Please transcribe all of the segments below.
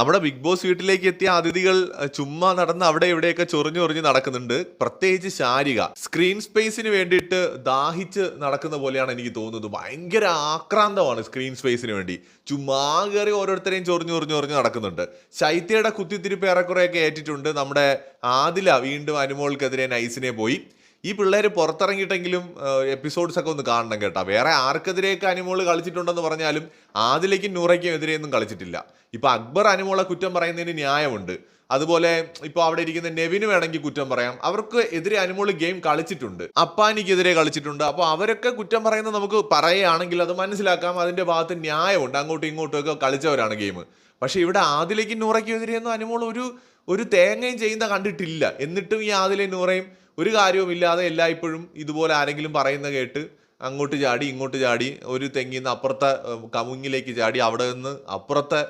നമ്മുടെ big boss വീട്ടിലേക്ക് എത്തിയ അതിഥികൾ ചുമ്മാ നടന്ന് അവിടെ ഇവിടെയൊക്കെ ചൊറിഞ്ഞു ഒറിഞ്ഞ് നടക്കുന്നുണ്ട്. പ്രത്യേകിച്ച് ശാരിക. സ്ക്രീൻ സ്പേസിന് വേണ്ടിയിട്ട് ദാഹിച്ച് നടക്കുന്ന പോലെയാണ് എനിക്ക് തോന്നുന്നത്. ഭയങ്കര ആക്രാന്തമാണ് സ്ക്രീൻ സ്പേസിന് വേണ്ടി. ചുമ്മാ കയറി ഓരോരുത്തരെയും ചൊറിഞ്ഞു ഒറിഞ്ഞു ഒറിഞ്ഞ് നടക്കുന്നുണ്ട്. ശൈത്യയുടെ കുത്തിത്തിരിപ്പ് ഏറെക്കുറെയൊക്കെ ഏറ്റിട്ടുണ്ട്. നമ്മുടെ ആദില വീണ്ടും അനുമോൾക്കെതിരെ നൈസിനെ പോയി. ഈ പിള്ളേർ പുറത്തിറങ്ങിയിട്ടെങ്കിലും എപ്പിസോഡ്സ് ഒക്കെ ഒന്ന് കാണണം കേട്ടോ. വേറെ ആർക്കെതിരെയൊക്കെ അനിമോൾ കളിച്ചിട്ടുണ്ടെന്ന് പറഞ്ഞാലും ആദിലേക്കും നൂറയ്ക്കും എതിരെയൊന്നും കളിച്ചിട്ടില്ല. ഇപ്പൊ അക്ബർ അനിമോളെ കുറ്റം പറയുന്നതിന് ന്യായമുണ്ട്. അതുപോലെ ഇപ്പോൾ അവിടെ ഇരിക്കുന്ന നെവിന് വേണമെങ്കിൽ കുറ്റം പറയാം. അവർക്ക് എതിരെ അനുമോൾ ഗെയിം കളിച്ചിട്ടുണ്ട്. അപ്പാനിക്കെതിരെ കളിച്ചിട്ടുണ്ട്. അപ്പോൾ അവരൊക്കെ കുറ്റം പറയുന്നത് നമുക്ക് പറയുകയാണെങ്കിൽ അത് മനസ്സിലാക്കാം. അതിന്റെ ഭാഗത്ത് ന്യായമുണ്ട്. അങ്ങോട്ടും ഇങ്ങോട്ടും ഒക്കെ കളിച്ചവരാണ് ഗെയിം. പക്ഷേ ഇവിടെ ആദിലേക്കും നൂറയ്ക്കും എതിരെയൊന്നും അനുമോൾ ഒരു ഒരു തേങ്ങയും ചെയ്യുന്ന കണ്ടിട്ടില്ല. എന്നിട്ടും ഈ ആദിലേയും നൂറയും ഒരു കാര്യവുമില്ലാതെ എല്ലായ്പ്പോഴും ഇതുപോലെ ആരെങ്കിലും പറയുന്ന കേട്ട് അങ്ങോട്ട് ചാടി ഇങ്ങോട്ട് ചാടി ഒരു തെങ്ങിൽ നിന്ന് അപ്പുറത്തെ കമുങ്ങിലേക്ക് ചാടി അവിടെ നിന്ന് അപ്പുറത്തെ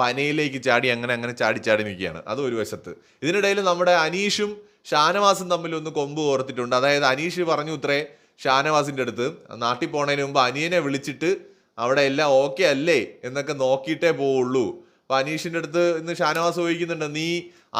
പനയിലേക്ക് ചാടി അങ്ങനെ അങ്ങനെ ചാടി ചാടി നിൽക്കുകയാണ്. അത് ഒരു വശത്ത്. ഇതിനിടയിൽ നമ്മുടെ അനീഷും ഷാനവാസും തമ്മിൽ ഒന്ന് കൊമ്പ് ഓർത്തിട്ടുണ്ട് അതായത് അനീഷ് പറഞ്ഞു ഇത്രേ ഷാനവാസിന്റെ അടുത്ത് നാട്ടിൽ പോണതിന് മുമ്പ് അനിയനെ വിളിച്ചിട്ട് അവിടെ എല്ലാം ഓക്കെ അല്ലേ? എന്നൊക്കെ നോക്കിയിട്ടേ പോവുള്ളൂ. അപ്പോൾ അനീഷിന്റെ അടുത്ത് ഇന്ന് ഷാനവാസ് ചോദിക്കുന്നുണ്ട് നീ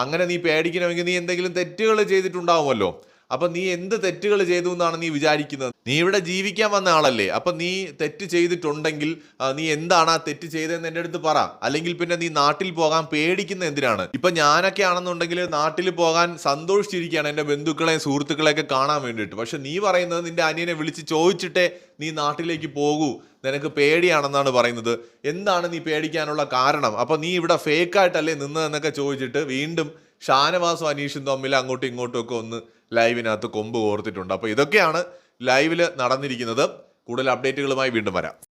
അങ്ങനെ നീ പേടിക്കണമെങ്കിൽ നീ എന്തെങ്കിലും തെറ്റുകൾ ചെയ്തിട്ടുണ്ടാവുമല്ലോ? അപ്പൊ നീ എന്ത് തെറ്റുകൾ ചെയ്തു എന്നാണ് നീ വിചാരിക്കുന്നത്? നീ ഇവിടെ ജീവിക്കാൻ വന്ന ആളല്ലേ? അപ്പൊ നീ തെറ്റ് ചെയ്തിട്ടുണ്ടെങ്കിൽ നീ എന്താണ് ആ തെറ്റ് ചെയ്തതെന്ന് എന്റെ അടുത്ത് പറ. അല്ലെങ്കിൽ പിന്നെ നീ നാട്ടിൽ പോകാൻ പേടിക്കുന്ന എന്തിനാണ്? ഇപ്പൊ ഞാനൊക്കെ ആണെന്നുണ്ടെങ്കിൽ നാട്ടിൽ പോകാൻ സന്തോഷിച്ചിരിക്കുകയാണ് എന്റെ ബന്ധുക്കളെയും സുഹൃത്തുക്കളെയൊക്കെ കാണാൻ വേണ്ടിയിട്ട്. പക്ഷെ നീ പറയുന്നത് നിന്റെ അനിയനെ വിളിച്ച് ചോദിച്ചിട്ടേ നീ നാട്ടിലേക്ക് പോകൂ. നിനക്ക് പേടിയാണെന്നാണ് പറയുന്നത്. എന്താണ് നീ പേടിക്കാനുള്ള കാരണം? അപ്പൊ നീ ഇവിടെ ഫേക്കായിട്ടല്ലേ നിന്നതെന്നൊക്കെ ചോദിച്ചിട്ട് വീണ്ടും ഷാനവാസും അനീഷും തമ്മിൽ അങ്ങോട്ടും ഇങ്ങോട്ടും ഒക്കെ ഒന്ന് ലൈവിനകത്ത് കൊമ്പ് കോർത്തിട്ടുണ്ട്. അപ്പോൾ ഇതൊക്കെയാണ് ലൈവിൽ നടന്നിരിക്കുന്നത്. കൂടുതൽ അപ്ഡേറ്റുകളുമായി വീണ്ടും വരാം.